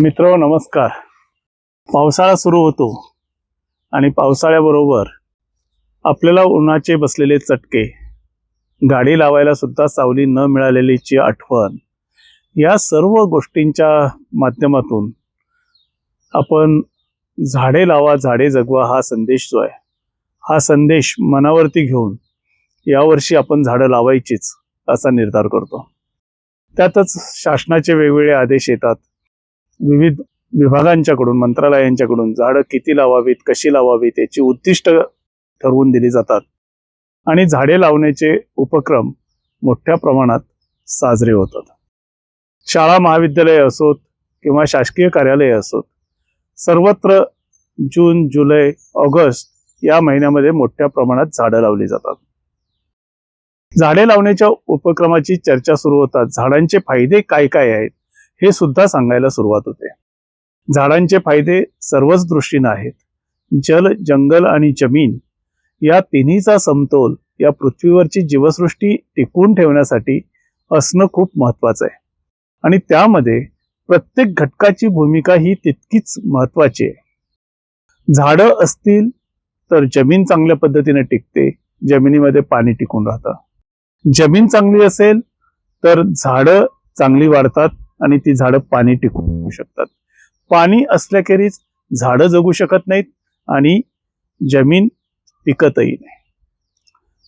मित्र नमस्कार. पावसाळा सुरू होतो आणि पावसाळ्याबरोबर आपल्याला उन्हाचे बसलेले चटके गाडी लावायला सुद्धा सावली न मिळालेलीची आठवण या सर्व गोष्टींच्या माध्यमातून आपण झाडे लावा झाडे जगवा हा संदेश जो आहे हा संदेश मनावरती घेऊन यावर्षी आपण झाडं लावायचीच असा निर्धार करतो. त्यातच शासनाचे वेगवेगळे आदेश येतात. विविध विभागांच्याकडून मंत्रालयांच्याकडून झाडं किती लावावीत कशी लावावीत याची उद्दिष्ट ठरवून दिली जातात. आणि झाडे लावण्याचे उपक्रम मोठ्या प्रमाणात साजरे होतात. शाळा महाविद्यालय असोत किंवा शासकीय कार्यालय असोत सर्वत्र जून जुलै ऑगस्ट या महिन्यामध्ये मोठ्या प्रमाणात झाडं लावली जातात. झाडे लावण्याच्या उपक्रमाची चर्चा सुरू होतात झाडांचे फायदे काय काय आहेत? हे सुद्धा सांगायला सुरुवात होते. झाडांचे फायदे सर्वच दृष्टीनं आहेत. जल जंगल आणि जमीन या तिन्हीचा समतोल या पृथ्वीवरची जीवसृष्टी टिकवून ठेवण्यासाठी असणं खूप महत्वाचं आहे. आणि त्यामध्ये प्रत्येक घटकाची भूमिका ही तितकीच महत्वाची आहे. झाडं असतील तर जमीन चांगल्या पद्धतीने टिकते जमिनीमध्ये पाणी टिकून राहतं. जमीन चांगली असेल तर झाडं चांगली वाढतात आणि ती झाडं पाणी टिकवू शकतात. पाणी असल्याखेरीज झाडं जगू शकत नाहीत आणि जमीन टिकतही नाही.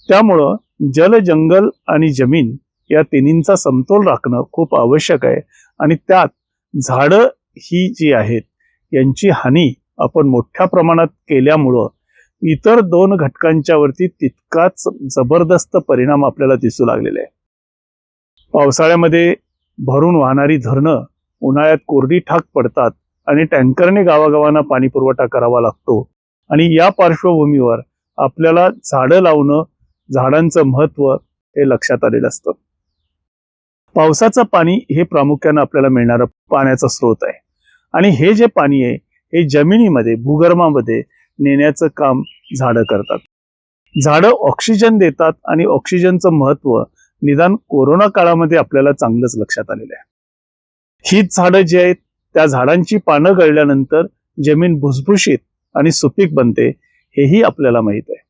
त्यामुळं जल जंगल आणि जमीन या तिन्हींचा समतोल राखणं खूप आवश्यक आहे आणि त्यात झाडं ही जी आहेत यांची हानी आपण मोठ्या प्रमाणात केल्यामुळं इतर दोन घटकांच्या वरती तितकाच जबरदस्त परिणाम आपल्याला दिसू लागलेला आहे. पावसाळ्यामध्ये भरून वाहणारी धरणं उन्हाळ्यात कोरडी ठाक पडतात आणि टँकरने गावागावांना पाणी पुरवठा करावा लागतो. आणि या पार्श्वभूमीवर आपल्याला झाडं लावणं झाडांचं महत्त्व हे लक्षात आलेलं असतं. पावसाचं पाणी हे प्रामुख्यानं आपल्याला मिळणारं पाण्याचा स्रोत आहे. आणि हे जे पाणी आहे हे जमिनीमध्ये भूगर्भामध्ये नेण्याचं काम झाडं करतात. झाडं ऑक्सिजन देतात आणि ऑक्सिजनचं महत्त्व निदान कोरोना काळामध्ये आपल्याला चांगलंच लक्षात आलेलं आहे. हीच झाडं जी आहेत त्या झाडांची पानं गळल्यानंतर जमीन भुसभुशीत आणि सुपीक बनते हेही आपल्याला माहीत आहे.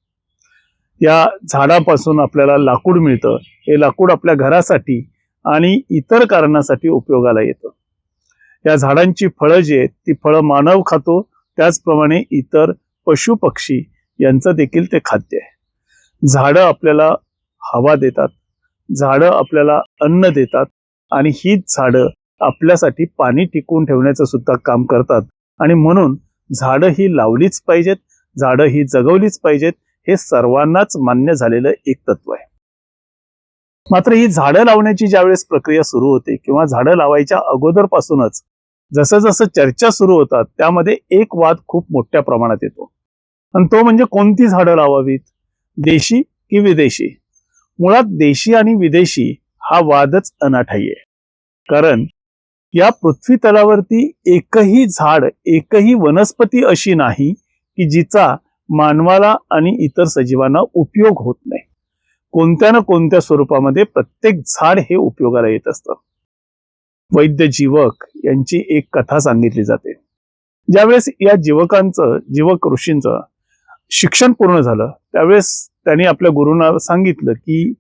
या झाडापासून आपल्याला लाकूड मिळतं हे लाकूड आपल्या घरासाठी आणि इतर कारणासाठी उपयोगाला येतं. या झाडांची फळं जी आहेत ती फळं मानव खातो त्याचप्रमाणे इतर पशु पक्षी यांचं देखील ते खाद्य आहे. झाडं आपल्याला हवा देतात झाडं आपल्याला अन्न देतात आणि हीच झाडं आपल्यासाठी पाणी टिकवून ठेवण्याचं सुद्धा काम करतात. आणि म्हणून झाडं ही लावलीच पाहिजेत झाडं ही जगवलीच पाहिजेत हे सर्वांनाच मान्य झालेलं एक तत्व आहे. मात्र ही झाडं लावण्याची ज्यावेळेस प्रक्रिया सुरू होते किंवा झाडं लावायच्या अगोदरपासूनच जसं जसं चर्चा सुरू होतात त्यामध्ये एक वाद खूप मोठ्या प्रमाणात येतो. आणि तो म्हणजे कोणती झाडं लावावीत? देशी की विदेशी? मुळात देशी आणि विदेशी हा वादच अनाठाई आहे. कारण या पृथ्वी तलावरती एकही झाड एकही वनस्पती अशी नाही की जिचा मानवाला आणि इतर सजीवांना उपयोग होत नाही. कोणत्या ना कोणत्या स्वरूपामध्ये प्रत्येक झाड हे उपयोगाला येत असतं. वैद्य जीवक यांची एक कथा सांगितली जाते. ज्यावेळेस या जीवकांचं जीवक ऋषींचं शिक्षण पूर्ण झालं त्यावेळेस त्यांनी आपल्या गुरुंना सांगितलं की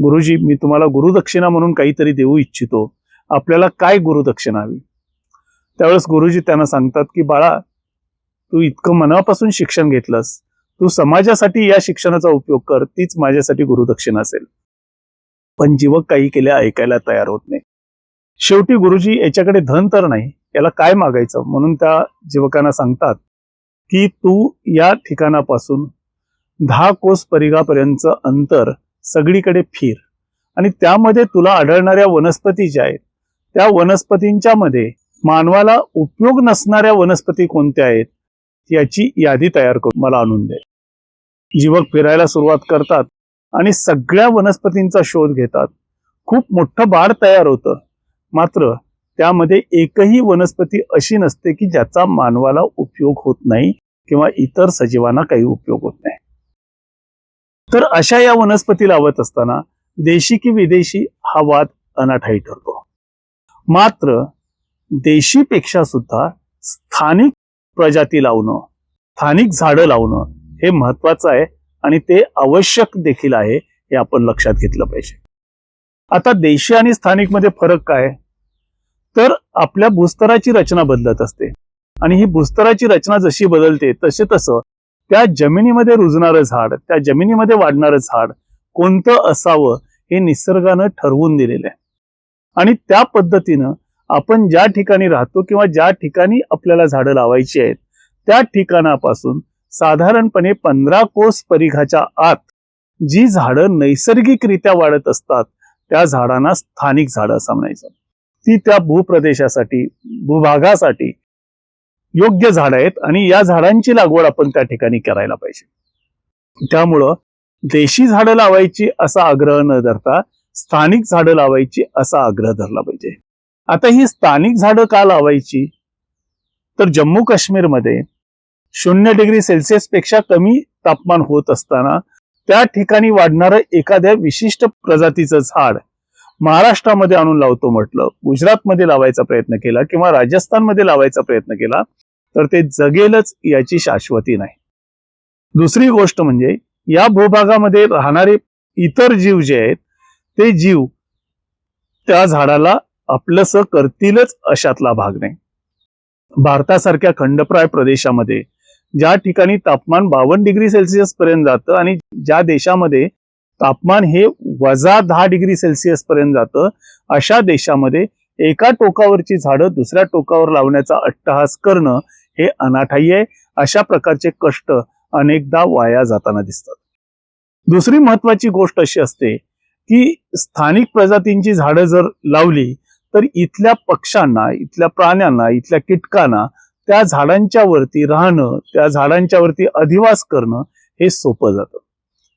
गुरुजी मी तुम्हाला गुरुदक्षिणा म्हणून काहीतरी देऊ इच्छितो. आपल्याला काय गुरुदक्षिणा हवी? त्यावेळेस गुरुजी त्यांना सांगतात की बाळा तू इतकं मनापासून शिक्षण घेतलंस. तू समाजासाठी या शिक्षणाचा उपयोग कर. तीच माझ्यासाठी गुरुदक्षिणा असेल. पण जीवक काही केल्या ऐकायला तयार होत नाही. शेवटी गुरुजी याच्याकडे धन तर नाही. याला काय मागायचं? म्हणून त्या जीवकांना सांगतात की तू या ठिकाणापासून दहा कोस परिघापर्यंत अंतर सगळीकडे फिर. आणि त्यामध्ये तुला आढळणाऱ्या वनस्पती ज्या आहेत त्या वनस्पतींच्या मध्ये मानवाला उपयोग नसणाऱ्या वनस्पती कोणत्या आहेत याची यादी तयार करून मला आणून दे. जीवक फिरायला सुरुवात करतात आणि सगळ्या वनस्पतींचा शोध घेतात. खूप मोठं बाळ तयार होतं. मात्र त्यामध्ये एकही वनस्पती अशी नसते की ज्याचा मानवाला उपयोग होत नाही किंवा इतर सजीवांना काही उपयोग होत नाही. तर अशा या वनस्पती लावत असताना देशी की विदेशी हा वाद अनाठाई ठरतो. मात्र देशीपेक्षा सुद्धा स्थानिक प्रजाती लावणं स्थानिक झाडं लावणं हे महत्वाचं आहे आणि ते आवश्यक देखील आहे हे आपण लक्षात घेतलं पाहिजे. आता देशी आणि स्थानिकमध्ये फरक काय? तर आपल्या भूस्तराची रचना बदलत असते आणि ही भूस्तराची रचना जशी बदलते तसे तसं त्या जमिनीमध्ये रुजणारं झाड त्या जमिनीमध्ये वाढणारं झाड कोणतं असावं हे निसर्गानं ठरवून दिलेलं आहे आणि त्या पद्धतीनं आपण ज्या ठिकाणी राहतो किंवा ज्या ठिकाणी आपल्याला झाडं लावायची आहेत त्या ठिकाणापासून साधारणपणे पंधरा कोस परिघाच्या आत जी झाडं नैसर्गिकरित्या वाढत असतात त्या झाडांना स्थानिक झाडं असं म्हणायचं. ती त्या भूप्रदेशासाठी भूभागासाठी योग्य झाड आहेत आणि या झाडांची लागवड आपण त्या ठिकाणी करायला पाहिजे. त्यामुळं देशी झाडं लावायची असा आग्रह न धरता स्थानिक झाडं लावायची असा आग्रह धरला पाहिजे. आता ही स्थानिक झाडं का लावायची? तर जम्मू काश्मीरमध्ये शून्य डिग्री सेल्सिअसपेक्षा कमी तापमान होत असताना त्या ठिकाणी वाढणारं एखाद्या विशिष्ट प्रजातीचं झाड महाराष्ट्रामध्ये आणून लावतो म्हटलं गुजरातमध्ये लावायचा प्रयत्न केला किंवा राजस्थानमध्ये लावायचा प्रयत्न केला तर ते जगेलच याची शाश्वती नाही. दुसरी गोष्ट म्हणजे या भूभागामध्ये राहणारे इतर जीव जे आहेत ते जीव त्या झाडाला आपलंस करतीलच अशातला भाग नाही. भारतासारख्या खंडप्राय प्रदेशामध्ये ज्या ठिकाणी तापमान बावन्न डिग्री सेल्सिअस पर्यंत जातं आणि ज्या देशामध्ये तापमान हे वजा दहा डिग्री सेल्सिअस पर्यंत जातं. अशा देशामध्ये एका टोकावरची झाडं दुसऱ्या टोकावर लावण्याचा अट्टहास करणं हे अनाठायी आहे. अशा प्रकारचे कष्ट अनेकदा वाया जाताना दिसतात. दुसरी महत्वाची गोष्ट अशी असते की स्थानिक प्रजातींची झाडं जर लावली तर इथल्या पक्ष्यांना इथल्या प्राण्यांना इथल्या कीटकांना त्या झाडांच्या वरती राहणं त्या झाडांच्या वरती अधिवास करणं हे सोपं जातं.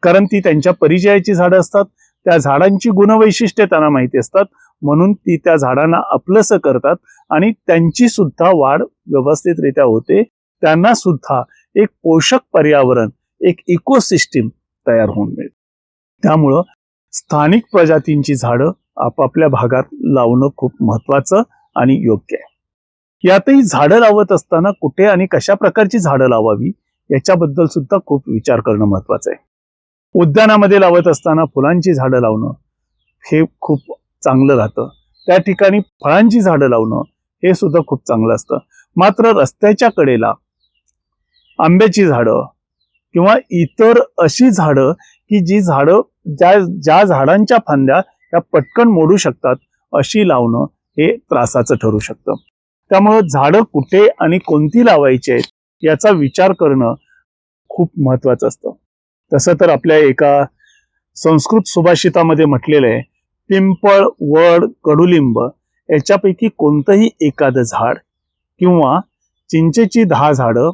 कारण ती त्यांच्या परिचयाची झाडं असतात. त्या झाडांची गुणवैशिष्ट्ये त्यांना माहिती असतात. म्हणून ती त्या झाडांना आपलंसं करतात. आणि त्यांची सुद्धा वाढ व्यवस्थितरित्या होते. त्यांना सुद्धा एक पोषक पर्यावरण एक इकोसिस्टीम तयार होऊन मिळते. त्यामुळं स्थानिक प्रजातींची झाडं आपापल्या भागात लावणं खूप महत्वाचं आणि योग्य आहे. यातही झाडं लावत असताना कुठे आणि कशा प्रकारची झाडं लावावी याच्याबद्दल सुद्धा खूप विचार करणं महत्वाचं आहे. उद्यानामध्ये लावत असताना फुलांची झाडं लावणं हे खूप चांगलं राहतं. त्या ठिकाणी फळांची झाडं लावणं हे सुद्धा खूप चांगलं असतं. मात्र रस्त्याच्या कडेला आंब्याची झाडं किंवा इतर अशी झाडं की जी झाडं ज्या ज्या झाडांच्या फांद्या त्या पटकन मोडू शकतात अशी लावणं हे त्रासाचं ठरू शकतं. त्यामुळं झाडं कुठे आणि कोणती लावायची आहेत याचा विचार करणं खूप महत्वाचं असतं. तसं तर आपल्या एका संस्कृत सुभाषितामध्ये म्हटलेलं आहे पिंपळ वड कडुलिंब याच्यापैकी कोणतंही एखादं झाड किंवा चिंचेची दहा झाडं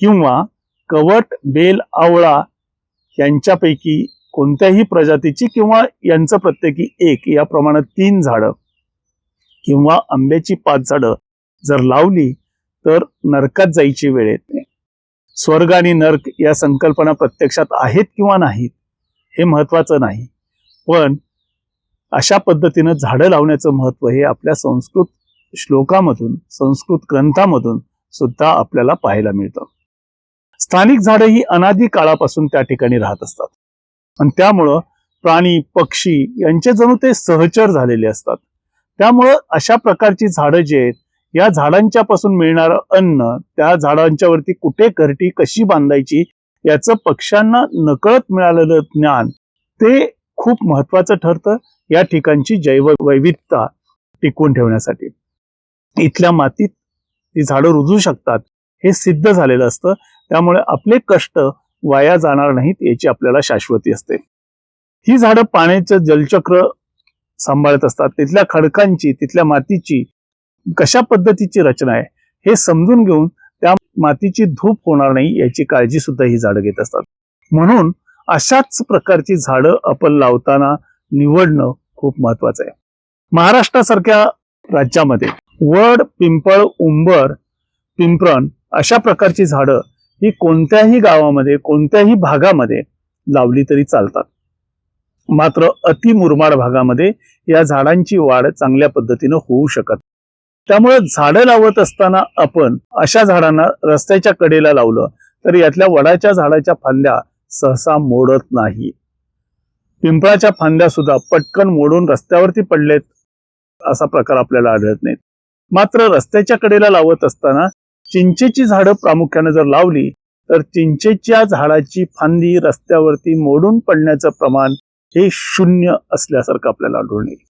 किंवा कवट बेल आवळा यांच्यापैकी कोणत्याही प्रजातीची किंवा यांचं प्रत्येकी एक या प्रमाणात तीन झाडं किंवा आंब्याची पाच झाडं जर लावली तर नरकात जायची वेळ येते. स्वर्ग आणि नर्क या संकल्पना प्रत्यक्षात आहेत किंवा नाहीत हे महत्वाचं नाही. पण अशा पद्धतीनं झाडं लावण्याचं महत्त्व हे आपल्या संस्कृत श्लोकामधून संस्कृत ग्रंथामधून सुद्धा आपल्याला पाहायला मिळतं. स्थानिक झाडं ही अनादी काळापासून त्या ठिकाणी राहत असतात. आणि त्यामुळं प्राणी पक्षी यांचे जणू ते सहचर झालेले असतात. त्यामुळं अशा प्रकारची झाडं जी आहेत या झाडांच्या पासून मिळणारं अन्न त्या झाडांच्या वरती कुठे घरटी कशी बांधायची याचं पक्ष्यांना नकळत मिळालेलं ज्ञान ते खूप महत्वाचं ठरतं. या ठिकाणची जैव वैविधता टिकवून ठेवण्यासाठी. इथल्या मातीत ती झाडं रुजू शकतात हे सिद्ध झालेलं असतं. त्यामुळे आपले कष्ट वाया जाणार नाहीत याची आपल्याला शाश्वती असते. ही झाडं पाण्याचं जलचक्र सांभाळत असतात. तिथल्या खडकांची तिथल्या मातीची कशा पद्धतीची रचना आहे हे समजून घेऊन त्या मातीची धूप होणार नाही याची काळजी सुद्धा ही झाडं घेत असतात. म्हणून अशाच प्रकारची झाडं आपण लावताना निवडणं खूप महत्वाचं आहे. महाराष्ट्रासारख्या राज्यामध्ये वड पिंपळ उंबर पिंपरण अशा प्रकारची झाडं ही कोणत्याही गावामध्ये कोणत्याही भागामध्ये लावली तरी चालतात. मात्र अति मुरमाड भागामध्ये या झाडांची वाढ चांगल्या पद्धतीनं होऊ शकत त्यामुळे झाडं लावत असताना आपण अशा झाडांना रस्त्याच्या कडेला लावलं तर यातल्या वडाच्या झाडाच्या फांद्या सहसा मोडत नाही. पिंपळाच्या फांद्या सुद्धा पटकन मोडून रस्त्यावरती पडलेत असा प्रकार आपल्याला आढळत नाही मात्र रस्त्याच्या कडेला लावत असताना चिंचेची झाडं प्रामुख्याने जर लावली तर चिंचेच्या झाडाची फांदी रस्त्यावरती मोडून पडण्याचं प्रमाण हे शून्य असल्यासारखं आपल्याला आढळून येईल.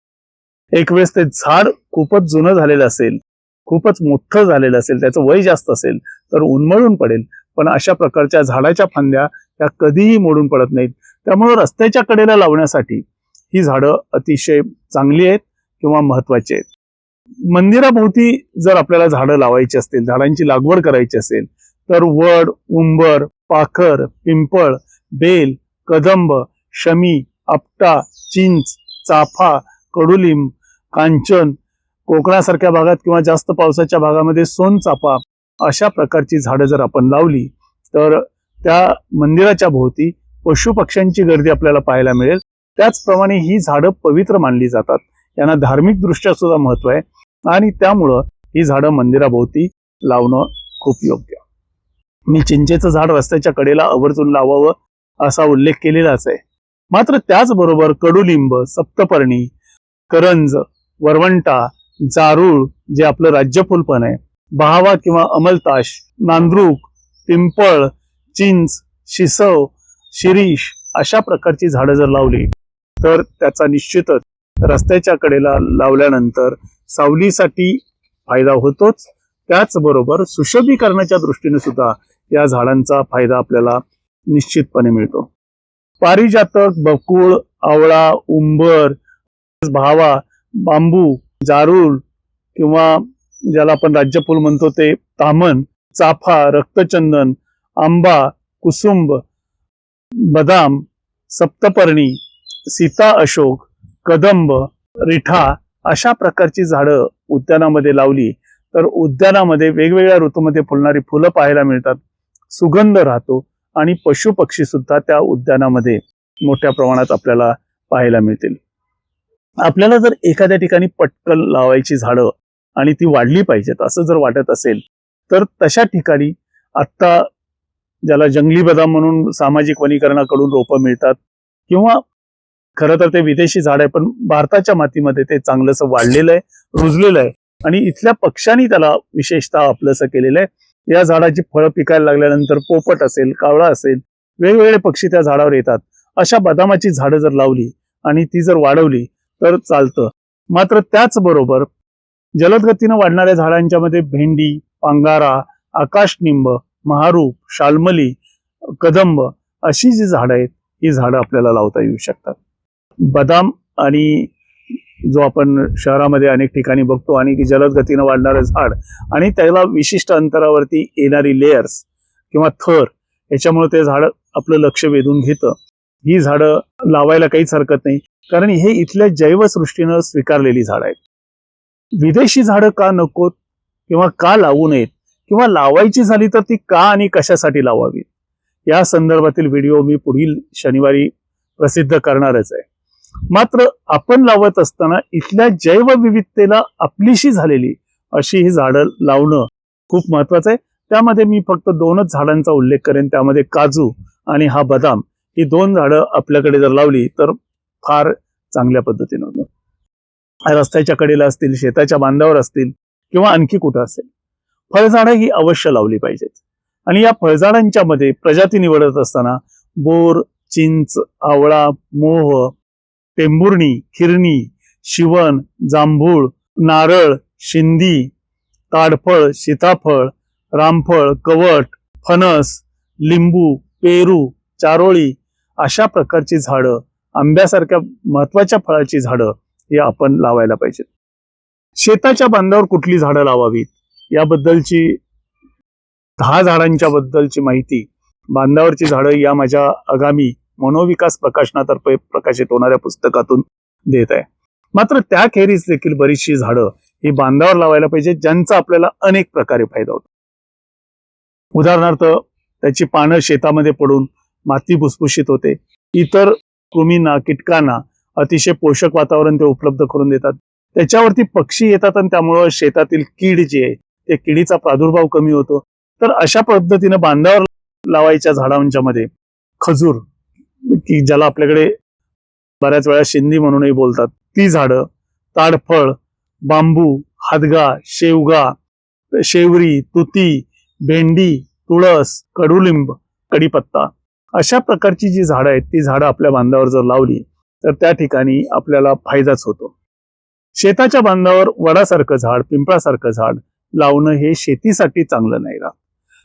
एक वेळेस ते झाड खूपच जुनं झालेलं असेल खूपच मोठं झालेलं असेल त्याचं वय जास्त असेल तर उन्मळून पडेल. पण अशा प्रकारच्या झाडाच्या फांद्या त्या कधीही मोडून पडत नाहीत. त्यामुळे रस्त्याच्या कडेला लावण्यासाठी ही झाडं अतिशय चांगली आहेत किंवा महत्वाची आहेत. मंदिराभोवती जर आपल्याला झाडं लावायची असतील झाडांची लागवड करायची असेल तर वड उंबर पाखर पिंपळ बेल कदंब शमी आपटा चिंच चाफा कडुलिंब कांचन कोकणासारख्या भागात किंवा जास्त पावसाच्या भागामध्ये सोनचापा अशा प्रकारची झाडं जर आपण लावली तर त्या मंदिराच्या भोवती पशु पक्ष्यांची गर्दी आपल्याला पाहायला मिळेल. त्याचप्रमाणे ही झाडं पवित्र मानली जातात. यांना धार्मिक दृष्ट्या सुद्धा महत्त्व आहे. आणि त्यामुळं ही झाडं मंदिराभोवती लावणं खूप योग्य. मी चिंचेचं झाड रस्त्याच्या कडेला आवर्जून लावावं असा उल्लेख केलेलाच आहे. मात्र त्याचबरोबर कडुलिंब सप्तपर्णी करंज वरवंटा जारूळ जे आपलं राज्यफूल पण आहे बहावा किंवा अमलताश नांद्रुक पिंपळ चिंच शिसव शिरीष अशा प्रकारची झाडं जर लावली तर त्याचा निश्चितच रस्त्याच्या कडेला लावल्यानंतर सावलीसाठी फायदा होतोच. त्याचबरोबर सुशोभीकरणाच्या दृष्टीने सुद्धा या झाडांचा फायदा आपल्याला निश्चितपणे मिळतो. पारिजातक बकुळ आवळा उंबर भावा बांबू जारूळ किंवा ज्याला आपण राज्यफूल म्हणतो ते तामन चाफा रक्तचंदन आंबा कुसुंब बदाम सप्तपर्णी सीता अशोक कदंब रिठा अशा प्रकारची झाडं उद्यानामध्ये लावली. तर उद्यानामध्ये वेगवेगळ्या ऋतूमध्ये फुलणारी फुलं पाहायला मिळतात. सुगंध राहतो आणि पशु पक्षी सुद्धा त्या उद्यानामध्ये मोठ्या प्रमाणात आपल्याला पाहायला मिळतील. आपल्याला जर एखाद्या ठिकाणी पटकन लावायची झाडं आणि ती वाढली पाहिजेत असं जर वाटत असेल तर तशा ठिकाणी आत्ता ज्याला जंगली बदाम म्हणून सामाजिक वनीकरणाकडून रोपं मिळतात किंवा खरं तर ते विदेशी झाड आहे पण भारताच्या मातीमध्ये ते चांगलंसं वाढलेलं आहे रुजलेलं आहे आणि इथल्या पक्ष्यांनी त्याला विशेषतः आपलंसं केलेलं आहे. या झाडाची फळं पिकायला लागल्यानंतर पोपट असेल कावळा असेल वेगवेगळे पक्षी त्या झाडावर येतात. अशा बदामाची झाडं जर लावली आणि ती जर वाढवली तर चालतं. मात्र त्याचबरोबर जलद गतीनं वाढणाऱ्या झाडांच्या मध्ये भेंडी पांगारा आकाशनिंब महारूप शालमली कदंब अशी जी झाडं आहेत ही झाडं आपल्याला लावता येऊ शकतात. बदाम आणि जो आपण शहरामध्ये अनेक ठिकाणी बघतो आणि की जलद गतीनं वाढणारं झाड आणि त्याला विशिष्ट अंतरावरती येणारी लेयर्स किंवा थर याच्यामुळे ते झाड आपलं लक्ष वेधून घेतं. ही झाडं लावायला काहीच हरकत नाही. कारण हे इथल्या जैवसृष्टीनं स्वीकारलेली झाडं आहेत. विदेशी झाडं का नकोत किंवा का लावू नयेत किंवा लावायची झाली तर ती का आणि कशासाठी लावावी? या संदर्भातील व्हिडिओ मी पुढील शनिवारी प्रसिद्ध करणारच आहे. मात्र आपण लावत असताना इथल्या जैवविविधतेला आपलीशी झालेली अशी ही झाडं लावणं खूप महत्वाचं आहे. त्यामध्ये मी फक्त दोनच झाडांचा उल्लेख करेन. त्यामध्ये काजू आणि हा बदाम. ही दोन झाडं आपल्याकडे जर लावली तर फार चांगल्या पद्धतीनं होतं. रस्त्याच्या कडेला असतील शेताच्या बांधावर असतील किंवा आणखी कुठं असेल फळझाडं ही अवश्य लावली पाहिजेत आणि या फळझाडांच्या मध्ये प्रजाती निवडत असताना बोर चिंच आवळा मोह टेंबुर्णी खिरणी शिवण जांभूळ नारळ शिंदी ताडफळ सीताफळ रामफळ कवट फणस लिंबू पेरू चारोळी अशा प्रकारची झाडं आंब्यासारख्या महत्त्वाच्या फळाची झाडं हे आपण लावायला पाहिजेत शेताच्या बांधावर कुठली झाडं लावावीत? याबद्दलची दहा झाडांच्या बद्दलची माहिती बांधावरची झाडं या माझ्या आगामी मनोविकास प्रकाशनातर्फे प्रकाशित होणाऱ्या पुस्तकातून देत आहे. मात्र त्याखेरीज देखील बरीचशी झाडं ही बांधावर लावायला पाहिजे ज्यांचा आपल्याला अनेक प्रकारे फायदा होतो. उदाहरणार्थ त्याची पानं शेतामध्ये पडून माती भुसभुशीत होते. इतर कृमींना कीटकांना अतिशय पोषक वातावरण ते उपलब्ध करून देतात. त्याच्यावरती पक्षी येतात आणि त्यामुळं शेतातील कीड जी आहे ते किडीचा प्रादुर्भाव कमी होतो. तर अशा पद्धतीनं बांधावर लावायच्या झाडांच्या मध्ये खजूर की ज्याला आपल्याकडे बऱ्याच वेळा शिंदी म्हणूनही बोलतात ती झाडं ताडफळ बांबू हादगा शेवगा शेवरी तुती भेंडी तुळस कडुलिंब कडीपत्ता अशा प्रकारची जी झाडं आहेत ती झाडं आपल्या बांधावर जर लावली तर त्या ठिकाणी आपल्याला फायदाच होतो. शेताच्या बांधावर वडासारखं झाड पिंपळासारखं झाड लावणं हे शेतीसाठी चांगलं नाही राहत.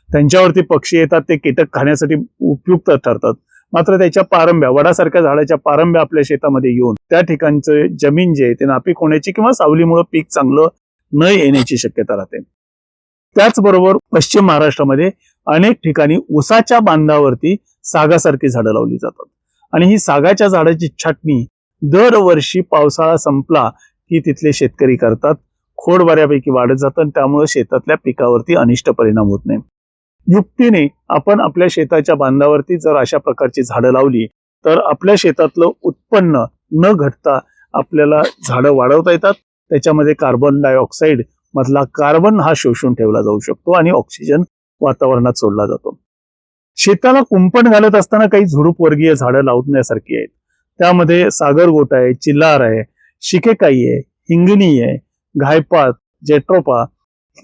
त्यांच्यावरती पक्षी येतात ते कीटक खाण्यासाठी उपयुक्त ठरतात. मात्र त्याच्या पारंब्या वडासारख्या झाडाच्या पारंब्या आपल्या शेतामध्ये येऊन त्या ठिकाणचं जमीन जे आहे ते नापीक होण्याची किंवा सावलीमुळे पीक चांगलं न येण्याची शक्यता राहते. त्याचबरोबर पश्चिम महाराष्ट्रामध्ये अनेक ठिकाणी उसाच्या बांधावरती सागासारखी झाडं लावली जातात. आणि ही सागाच्या झाडाची छाटणी दरवर्षी पावसाळा संपला की तिथले शेतकरी करतात. खोड बऱ्यापैकी वाढत जातं आणि त्यामुळे शेतातल्या पिकावरती अनिष्ट परिणाम होत नाही. युक्तीने आपण आपल्या शेताच्या बांधावरती जर अशा प्रकारची झाडं लावली तर आपल्या शेतातलं उत्पन्न न घटता आपल्याला झाडं वाढवता येतात. त्याच्यामध्ये कार्बन डायऑक्साईड मधला कार्बन हा शोषून ठेवला जाऊ शकतो आणि ऑक्सिजन वातावरणात सोडला जातो. शेताला कुंपण घालत असताना काही झुडूप वर्गीय झाडं लावण्यासारखी आहेत. त्यामध्ये सागरगोट आहे चिल्लार आहे शिकेकाई आहे हिंगणी आहे घायपात जेट्रोपा.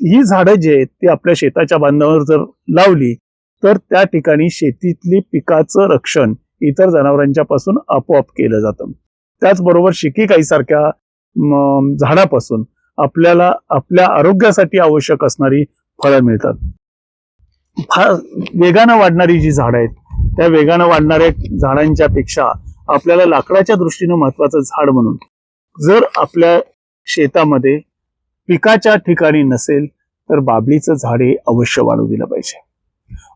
ही झाडं जी आहेत ती आपल्या शेताच्या बांधावर जर लावली तर त्या ठिकाणी शेतीतली पिकाचं रक्षण इतर जनावरांच्या पासून आपोआप केलं जातं. त्याचबरोबर शिकेकाईसारख्या झाडापासून आपल्याला आपल्या आरोग्यासाठी आवश्यक असणारी फळं मिळतात. फार वेगानं वाढणारी जी झाडं आहेत त्या वेगानं वाढणाऱ्या झाडांच्या पेक्षा आपल्याला लाकडाच्या दृष्टीनं महत्वाचं झाड म्हणून. जर आपल्या शेतामध्ये पिकाच्या ठिकाणी नसेल तर बाबळीचं झाड हे अवश्य वाढू दिलं पाहिजे.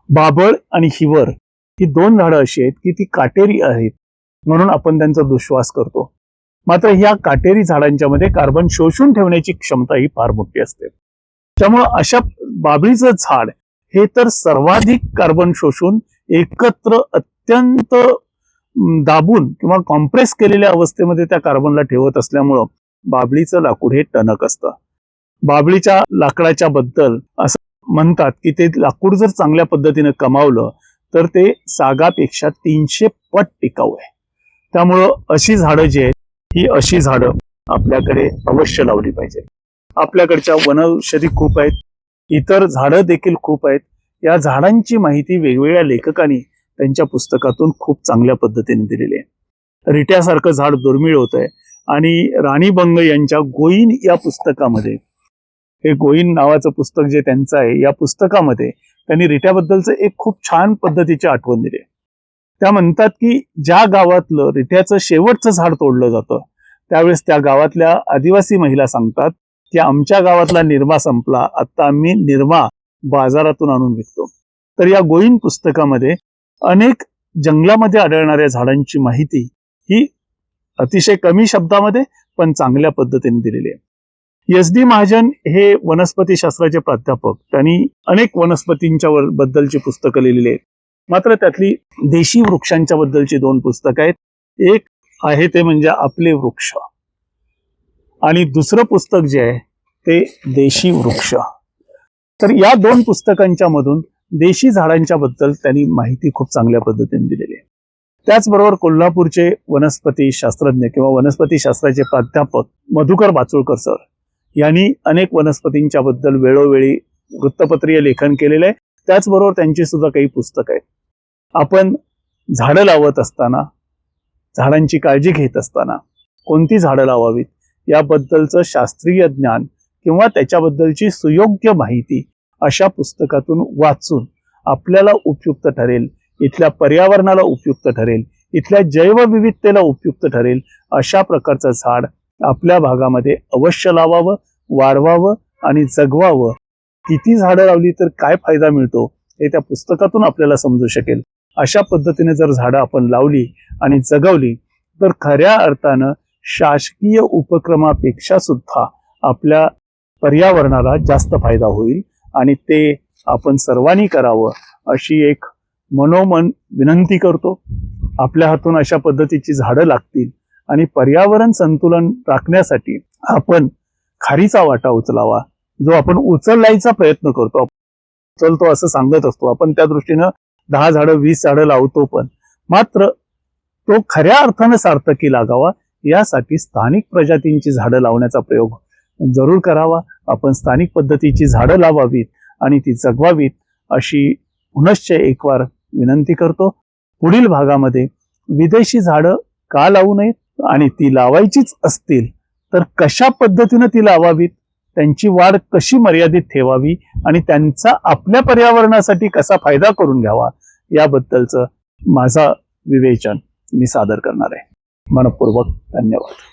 बाबळ आणि हिवर ही दोन झाडं अशी आहेत की ती काटेरी आहेत म्हणून आपण त्यांचा दुश्वास करतो. मात्र ह्या काटेरी झाडांच्या मध्ये कार्बन शोषून ठेवण्याची क्षमता ही फार मोठी असते. त्यामुळं अशा बाबळीचं झाड हे तर सर्वाधिक कार्बन शोषून एकत्र अत्यंत दाबून किंवा कॉम्प्रेस केलेल्या अवस्थेमध्ये त्या कार्बनला ठेवत असल्यामुळं बाबळीचं लाकूड हे टणक असतं. बाबळीच्या लाकडाच्या बद्दल असं म्हणतात की ते लाकूड जर चांगल्या पद्धतीने कमावलं तर ते सागापेक्षा तीनशे पट टिकाऊ आहे. त्यामुळं अशी झाडं जी आहेत ही अशी झाडं आपल्याकडे अवश्य लावली पाहिजे आपल्याकडच्या वनौषधी खूप आहेत. इतर झाडं देखील खूप आहेत या झाडांची माहिती वेगवेगळ्या लेखकांनी त्यांच्या पुस्तकातून खूप चांगल्या पद्धतीने दिलेली आहे रिट्यासारखं झाड दुर्मिळ होत आहे आणि राणी बंग यांच्या गोईन या पुस्तकामध्ये हे गोईन नावाचं पुस्तक जे त्यांचं आहे या पुस्तकामध्ये त्यांनी रिट्याबद्दलचं एक खूप छान पद्धतीची आठवण दिली आहे. त्या म्हणतात की ज्या गावातलं रिट्याचं शेवटचं झाड तोडलं जातं त्यावेळेस त्या गावातल्या आदिवासी महिला सांगतात की आमच्या गावातला निर्मा संपला. आता आम्ही निर्मा बाजारातून आणून विकतो. तर या गोईन पुस्तकामध्ये अनेक जंगलामध्ये आढळणाऱ्या झाडांची माहिती ही अतिशय कमी शब्दामध्ये पण चांगल्या पद्धतीने दिलेली आहे. एस डी महाजन हे वनस्पती शास्त्राचे प्राध्यापक. त्यांनी अनेक वनस्पतींच्या बद्दलची पुस्तकं लिहिलेली आहेत. मात्र त्यातली देशी वृक्षांच्या बद्दलची दोन पुस्तकं आहेत. एक आहे ते म्हणजे आपले वृक्ष. आणि दुसरं पुस्तक जे आहे ते देशी वृक्ष. तर या दोन पुस्तकांच्या मधून देशी झाडांच्या बद्दल त्यांनी माहिती खूप चांगल्या पद्धतीने दिलेली आहे. त्याचबरोबर कोल्हापूरचे वनस्पती शास्त्रज्ञ किंवा वनस्पती शास्त्राचे प्राध्यापक मधुकर बाचुळकर सर यांनी अनेक वनस्पतींच्या बद्दल वेळोवेळी वृत्तपत्रीय लेखन केलेलं आहे. त्याचबरोबर त्यांची सुद्धा काही पुस्तकं आहेत. आपण झाडं लावत असताना झाडांची काळजी घेत असताना कोणती झाडं लावावीत? याबद्दलचं शास्त्रीय ज्ञान किंवा त्याच्याबद्दलची सुयोग्य माहिती अशा पुस्तकातून वाचून आपल्याला उपयुक्त ठरेल इथल्या पर्यावरणाला उपयुक्त ठरेल इथल्या जैवविविधतेला उपयुक्त ठरेल अशा प्रकारचं झाड आपल्या भागामध्ये अवश्य लावावं वाढवावं आणि जगवावं. किती झाडं लावली तर काय फायदा मिळतो हे त्या पुस्तकातून आपल्याला समजू शकेल. अशा पद्धतीने जर झाडं आपण लावली आणि जगवली तर खऱ्या अर्थानं शासकीय उपक्रमापेक्षा सुद्धा आपल्या पर्यावरणाला जास्त फायदा होईल आणि ते आपण सर्वांनी करावं अशी एक मनोमन विनंती करतो. आपल्या हातून अशा पद्धतीची झाडं लागतील आणि पर्यावरण संतुलन राखण्यासाठी आपण खारीचा वाटा उचलावा जो आपण उचलायचा प्रयत्न करतो. उचलतो असं सांगत असतो. आपण त्या दृष्टीनं दहा झाडं वीस झाडं लावतो पण मात्र तो खऱ्या अर्थानं सार्थकी लागावा यासाठी स्थानिक प्रजातींची झाडं लावण्याचा प्रयोग जरूर करावा. आपण स्थानिक पद्धतीची झाडं लावावीत आणि ती जगवावीत अशी पुनश्च एक वार विनंती करतो. पुढील भागामध्ये विदेशी झाडं का लावू नयेत आणि ती लावायचीच असतील तर कशा पद्धतीनं ती लावावीत? त्यांची वाढ कशी मर्यादित ठेवावी आणि त्यांचा आपल्या पर्यावरणासाठी कसा फायदा करून घ्यावा? याबद्दलचं माझा विवेचन मी सादर करणार आहे. मनपूर्वक धन्यवाद.